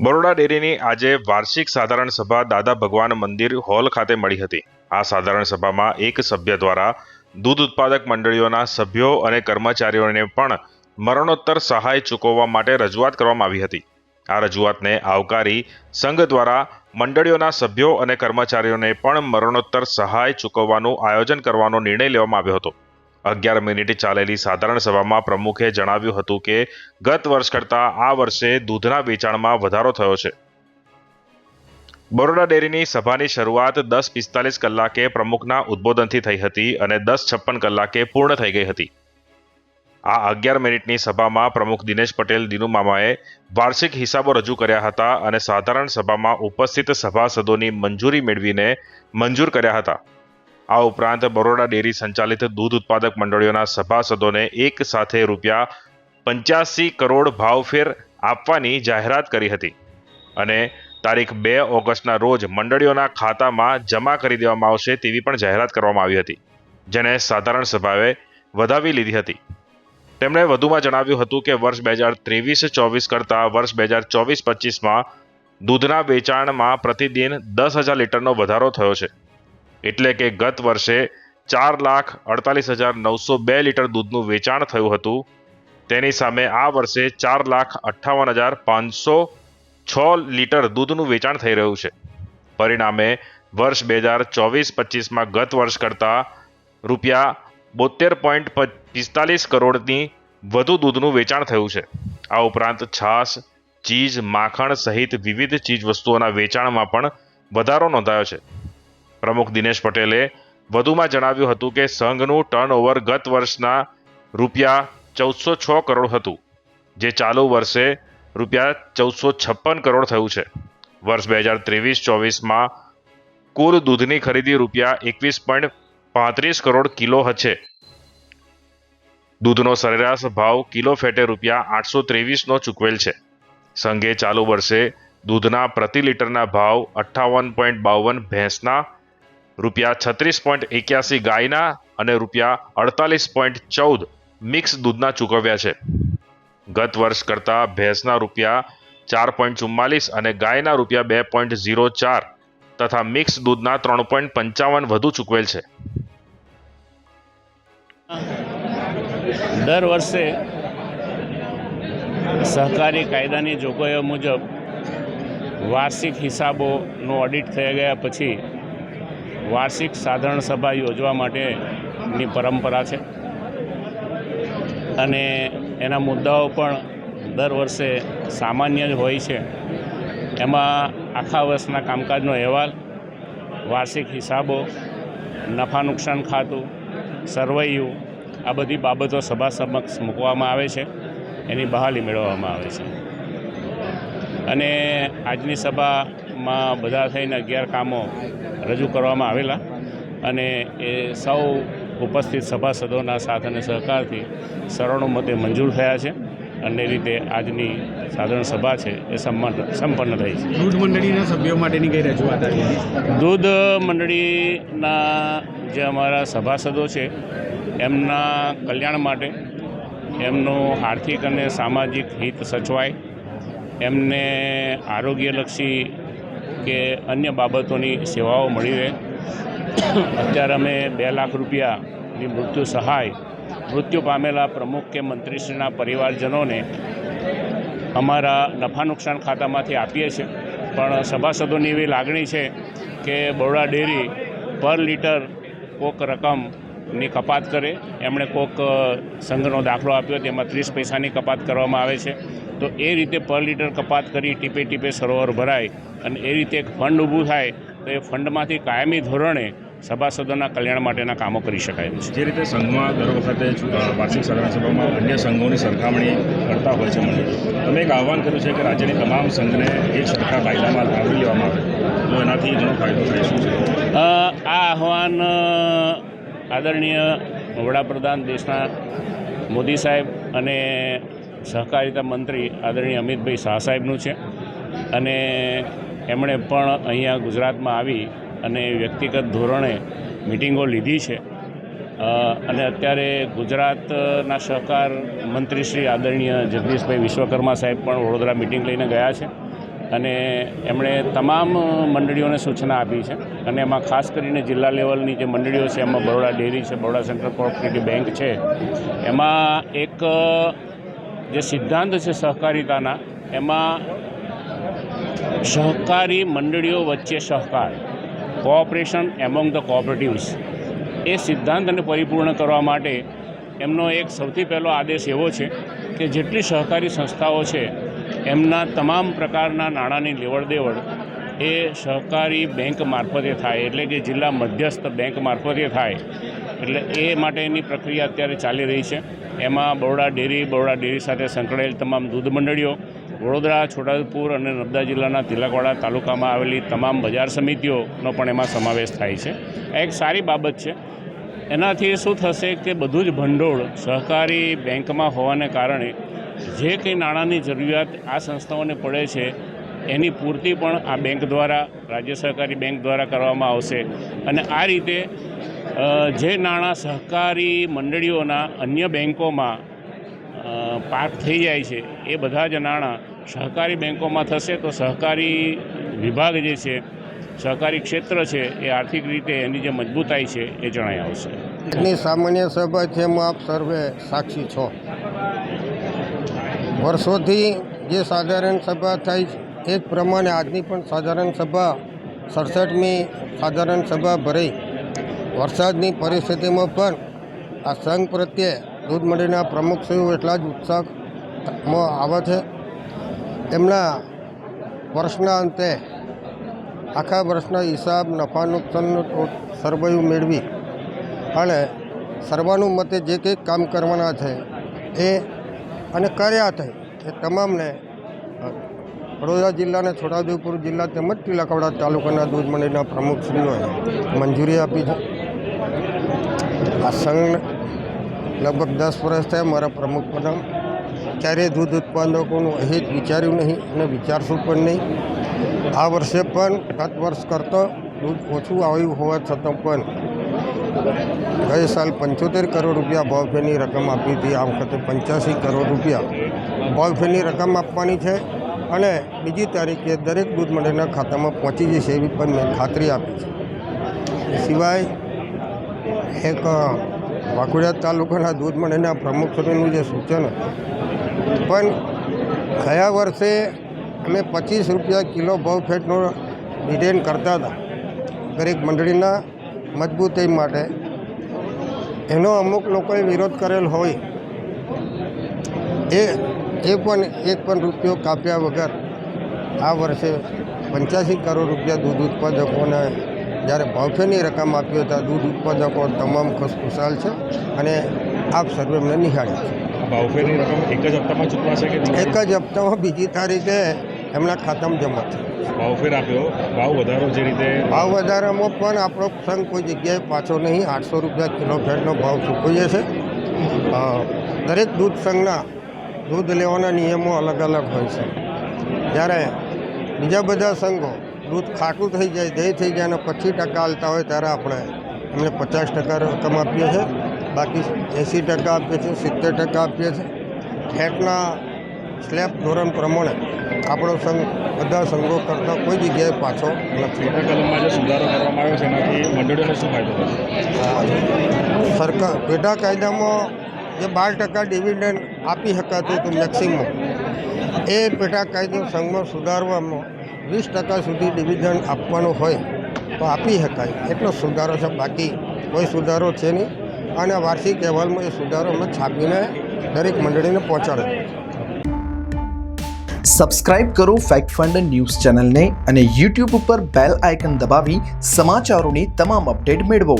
બરોડા ડેરીની આજે વાર્ષિક સાધારણ સભા દાદા ભગવાન મંદિર હોલ ખાતે મળી હતી. આ સાધારણ સભામાં એક સભ્ય દ્વારા દૂધ ઉત્પાદક મંડળીઓના સભ્યો અને કર્મચારીઓને પણ મરણોત્તર સહાય ચૂકવવા માટે રજૂઆત કરવામાં આવી હતી. આ રજૂઆતને આવકારી સંઘ દ્વારા મંડળીઓના સભ્યો અને કર્મચારીઓને પણ મરણોત્તર સહાય ચૂકવવાનું આયોજન કરવાનો નિર્ણય લેવામાં આવ્યો હતો. અગિયાર મિનિટે ચાલેલી સાધારણ સભામાં પ્રમુખે જણાવ્યું હતું કે, ગત વર્ષ કરતાં આ વર્ષે દૂધના વેચાણમાં વધારો થયો છે. બરોડા ડેરીની સભાની શરૂઆત દસ પિસ્તાલીસ કલાકે પ્રમુખના ઉદ્બોધનથી થઈ હતી અને દસ છપ્પન કલાકે પૂર્ણ થઈ ગઈ હતી. આ અગિયાર મિનિટની સભામાં પ્રમુખ દિનેશ પટેલ દિનુમામાએ વાર્ષિક હિસાબો રજૂ કર્યા હતા અને સાધારણ સભામાં ઉપસ્થિત સભાસદોની મંજૂરી મેળવીને મંજૂર કર્યા હતા. આ ઉપરાંત બરોડા ડેરી સંચાલિત દૂધ ઉત્પાદક મંડળીઓના સભાસદોને એક સાથે રૂપિયા પંચ્યાસી કરોડ ભાવફેર આપવાની જાહેરાત કરી હતી. અને તારીખ બે ઓગસ્ટના રોજ મંડળીઓના ખાતામાં જમા કરી દેવામાં આવશે તેવી પણ જાહેરાત કરવામાં આવી હતી, જેને સાધારણ સભાએ વધાવી લીધી હતી. તેમણે વધુમાં જણાવ્યું હતું કે વર્ષ બે હજાર ત્રેવીસ ચોવીસ કરતાં વર્ષ બે હજાર ચોવીસ પચીસમાં દૂધના વેચાણમાં પ્રતિદિન દસ હજાર લીટરનો વધારો થયો છે. એટલે કે ગત વર્ષે ચાર લાખ અડતાલીસ હજાર નવસો બે લીટર દૂધનું વેચાણ થયું હતું. તેની સામે આ વર્ષે ચાર લાખ અઠ્ઠાવન હજાર પાંચસો છ લીટર દૂધનું વેચાણ થઈ રહ્યું છે. પરિણામે વર્ષ બે હજાર ચોવીસ પચીસમાં ગત વર્ષ કરતાં રૂપિયા બોતેર પોઈન્ટ પિસ્તાલીસ કરોડની વધુ દૂધનું વેચાણ થયું છે. આ ઉપરાંત છાશ ચીઝ માખણ સહિત વિવિધ ચીજ વસ્તુઓના વેચાણમાં પણ વધારો નોંધાયો છે. પ્રમુખ દિનેશ પટેલે વધુમાં જણાવ્યું હતું કે સંઘનું ટર્નઓવર ગત વર્ષના રૂપિયા ચૌદસો છ કરોડ હતું, જે ચાલુ વર્ષે રૂપિયા ચૌદસો છપ્પન કરોડ થયું છે. વર્ષ બે હજાર ત્રેવીસ ચોવીસમાં કુલ દૂધની ખરીદી રૂપિયા એકવીસ પોઈન્ટ પાંત્રીસ કરોડ કિલો છે દૂધનો સરેરાશ ભાવ કિલો ફેટે રૂપિયા આઠસો ત્રેવીસનો ચૂકવેલ છે. સંઘે ચાલુ વર્ષે દૂધના પ્રતિ લીટરના ભાવ અઠ્ઠાવન પોઈન્ટ બાવન ભેંસના રૂપિયા છત્રીસ પોઈન્ટ એક્યાસી ગાયના અને રૂપિયા અડતાલીસ પોઈન્ટ ચૌદ મિક્સ દૂધના ચૂકવ્યા છે. ગત વર્ષ કરતાં ભેંસના રૂપિયા ચાર પોઈન્ટ ચુમ્માલીસ અને ગાયના રૂપિયા બે પોઈન્ટ ઝીરો ચાર તથા મિક્સ દૂધના ત્રણ પોઈન્ટ પંચાવન વધુ ચૂકવેલ છે. દર વર્ષે સહકારી કાયદાની જોગવાઈઓ મુજબ વાર્ષિક હિસાબોનું ઓડિટ થઈ ગયા પછી વાર્ષિક સાધારણ સભા યોજવા માટેની પરંપરા છે. અને એના મુદ્દાઓ પણ દર વર્ષે સામાન્ય જ હોય છે. એમાં આખા વર્ષના કામકાજનો અહેવાલ, વાર્ષિક હિસાબો, નફા નુકસાન ખાતું, સરવૈયું, આ બધી બાબતો સભા સમક્ષ મૂકવામાં આવે છે. એની બહાલી મેળવવામાં આવે છે. અને આજની સભામાં બધા થઈને અગિયાર કામો રજૂ કરવામાં આવેલા અને એ સૌ ઉપસ્થિત સભાસદોના સાથ અને સહકારથી સર્વાનુમતે મંજૂર થયા છે અને એ રીતે આજની સાધારણ સભા છે એ સંપન્ન સંપન્ન થઈ છે. દૂધ મંડળીના સભ્યો માટેની કઈ રજૂઆત દૂધ મંડળીના જે અમારા સભાસદો છે એમના કલ્યાણ માટે એમનું આર્થિક અને સામાજિક હિત સચવાય એમને આરોગ્યલક્ષી કે અન્ય બાબતોની સેવાઓ મળી રહે. અત્યારે અમે બે લાખ રૂપિયાની મૃત્યુ સહાય, મૃત્યુ પામેલા પ્રમુખ કે મંત્રીશ્રીના પરિવારજનોને અમારા નફા નુકસાન ખાતામાંથી આપીએ છીએ. પણ સભાસદોની એવી લાગણી છે કે બરોડા ડેરી પર લીટર કોક રકમની કપાત કરે. એમણે કોક સંઘનો દાખલો આપ્યો, તેમાં ત્રીસ પૈસાની કપાત કરવામાં આવે છે. તો એ રીતે પર લીટર કપાત કરી ટીપે ટીપે સરોવર ભરાય અને એ રીતે એક ફંડ ઊભું થાય તો એ ફંડમાંથી કાયમી ધોરણે સભાસદોના કલ્યાણ માટેના કામો કરી શકાય છે. જે રીતે સંઘમાં દર વખતે વાર્ષિક સાધારણ સભામાં અન્ય સંઘોની સરખામણી કરતા હોય છે મને તમે એક આહવાન કર્યું છે કે રાજ્યની તમામ સંઘને એક સરખા કાયદામાં આવરી લેવામાં આવે તો એનાથી ઘણો ફાયદો થાય શું છે? આ આહવાન આદરણીય વડાપ્રધાન દેશના મોદી સાહેબ અને સહકારિતા મંત્રી આદરણીય અમિતભાઈ શાહ સાહેબનું છે. અને એમણે પણ અહીંયા ગુજરાતમાં આવી અને વ્યક્તિગત ધોરણે મિટિંગો લીધી છે. અને અત્યારે ગુજરાતના સહકાર મંત્રી શ્રી આદરણીય જગદીશભાઈ વિશ્વકર્મા સાહેબ પણ વડોદરા મિટિંગ લઈને ગયા છે. અને એમણે તમામ મંડળીઓને સૂચના આપી છે. અને એમાં ખાસ કરીને જિલ્લા લેવલની જે મંડળીઓ છે, એમાં બરોડા ડેરી છે, બરોડા સેન્ટ્રલ કોઓપરેટિવ બેંક છે. એમાં એક જે સિદ્ધાંત છે સહકારિતાના, એમાં સહકારી મંડળીઓ વચ્ચે સહકાર કોઓપરેશન એમોંગ ધ કોઓપરેટિવ્સ એ સિદ્ધાંતને પરિપૂર્ણ કરવા માટે એમનો એક સૌથી પહેલો આદેશ એવો છે કે જેટલી સહકારી સંસ્થાઓ છે, એમના તમામ પ્રકારના નાણાંની લેવડ દેવડ એ સહકારી બેંક મારફતે થાય, એટલે કે જિલ્લા મધ્યસ્થ બેંક મારફતે થાય. એટલે એ માટેની પ્રક્રિયા અત્યારે ચાલી રહી છે. એમાં બરોડા ડેરી બરોડા ડેરી સાથે સંકળાયેલ તમામ દૂધ મંડળીઓ, વડોદરા, છોટાઉદેપુર અને નર્મદા જિલ્લાના તિલકવાડા તાલુકામાં આવેલી તમામ બજાર સમિતિઓનો પણ એમાં સમાવેશ થાય છે. આ એક સારી બાબત છે. એનાથી શું થશે કે બધું જ ભંડોળ સહકારી બેંકમાં હોવાને કારણે જે કંઈ નાણાંની જરૂરિયાત આ સંસ્થાઓને પડે છે એની પૂર્તિ પણ આ બેંક દ્વારા, રાજ્ય સહકારી બેંક દ્વારા કરવામાં આવશે. અને આ રીતે જે નાણાં સહકારી મંડળીઓના અન્ય બેંકોમાં પાક થઈ જાય છે, એ બધા જ નાણાં સહકારી બેંકોમાં થશે તો સહકારી વિભાગ જે છે, સહકારી ક્ષેત્ર છે, એ આર્થિક રીતે એની જે મજબૂતાઈ છે, એ જણાઈ આવશે. ની સામાન્ય સભા છે, એમાં આપ સર્વે સાક્ષી છો. વર્ષોથી જે સાધારણ સભા થાય છે એ જ પ્રમાણે આજની પણ સાધારણ સભા સડસઠમી સાધારણ સભા ભરાઈ વરસાદની પરિસ્થિતિમાં પણ આ સંઘ પ્રત્યે દૂધ મંડળીના પ્રમુખશ્રીઓ એટલા જ ઉત્સાહમાં આવે છે. એમના વર્ષના અંતે આખા વર્ષના હિસાબ નફા નુકસાનનો સરવૈયું મેળવી અને સર્વાનુમતે જે કંઈક કામ કરવાના છે એ અને કર્યા છે એ તમામને વડોદરા જિલ્લાના છોટાઉદેપુર જિલ્લા તેમજ તિલકવાડા તાલુકાના દૂધ મંડળના પ્રમુખશ્રીઓએ મંજૂરી આપી છે. આ સંઘ લગભગ દસ વર્ષ થયા મારા પ્રમુખ પદમ. ક્યારેય દૂધ ઉત્પાદકોનું અહિત વિચાર્યું નહીં અને વિચારશું પણ નહીં. આ વર્ષે પણ ગત વર્ષ કરતાં દૂધ ઓછું આવ્યું હોવા છતાં પણ ગઈ સાલ પંચોતેર કરોડ રૂપિયા ભાવફેરની રકમ આપી હતી. આ વખતે પંચ્યાસી કરોડ રૂપિયા ભાવફેરની રકમ આપવાની છે. અને બીજી તારીખે દરેક દૂધ મંડળના ખાતામાં પહોંચી જશે એવી પણ મેં ખાતરી આપી છે. સિવાય એક વાઘોડિયા તાલુકાના દૂધ મંડળના પ્રમુખશ્રીનું જે સૂચન પણ ગયા વર્ષે અમે પચીસ રૂપિયા કિલો ભાવ ફેટનો ડિટેન કરતા હતા દરેક મંડળીના મજબૂતી માટે. એનો અમુક લોકોએ વિરોધ કરેલ હોય. એ એ પણ એક પણ રૂપિયો કાપ્યા વગર આ વર્ષે પંચ્યાસી કરોડ રૂપિયા દૂધ ઉત્પાદકોને જ્યારે ભાવફેરની રકમ આપી હતા દૂધ ઉત્પાદકો તમામ ખુશખુશાલ છે અને આપ સર્વે એમને નિહાળ્યા છે. ભાવફેરની રકમ એક જ હપ્તામાં ચૂકવાશે કે એક જ હપ્તામાં બીજી તારીખે એમના ખાતામાં જમા થશે ભાવફેર આપ્યો. ભાવ વધારો જે રીતે ભાવ વધારામાં પણ આપણો સંઘ કોઈ જગ્યાએ પાછો નહીં. આઠસો રૂપિયા કિલો ફેરનો ભાવ ચૂકવીએ છે દરેક દૂધ સંઘના દૂધ લેવાના નિયમો અલગ અલગ હોય છે. જ્યારે બીજા બધા સંઘો દૂધ ખાટું થઈ જાય દહીં થઈ જાય અને પચીસ ટકા આલતા હોય ત્યારે આપણે એમને પચાસ ટકા રકમ આપીએ છીએ. બાકી એંસી ટકા આપીએ છીએ સિત્તેર ટકા આપીએ છીએ. ફેટના સ્લેબ ધોરણ પ્રમાણે આપણો સંઘ બધા સંઘો કરતાં કોઈ જગ્યાએ પાછો નથી. કલમમાં જે સુધારો કરવામાં આવ્યો છે એનાથી મંડળીઓને શું ફાયદો થશે? સરકાર પેટા કાયદામાં જે બાર ટકા ડિવિડન્ડ આપી શકાતું હતું મેક્સિમમ. એ પેટા કાયદો સંઘમાં સુધારવામાં વીસ ટકા સુધી ડિવિઝન આપવાનું હોય તો આપી શકાય એટલો સુધારો છે. બાકી કોઈ સુધારો છે નહીં. અને વાર્ષિક અહેવાલમાં એ સુધારો અમે છાપીને દરેક મંડળીને પહોંચાડે. સબસ્ક્રાઇબ કરો ફેક્ટ ફંડ ન્યૂઝ ચેનલને અને યુટ્યુબ ઉપર બેલ આઇકન દબાવી સમાચારોની તમામ અપડેટ મેળવો.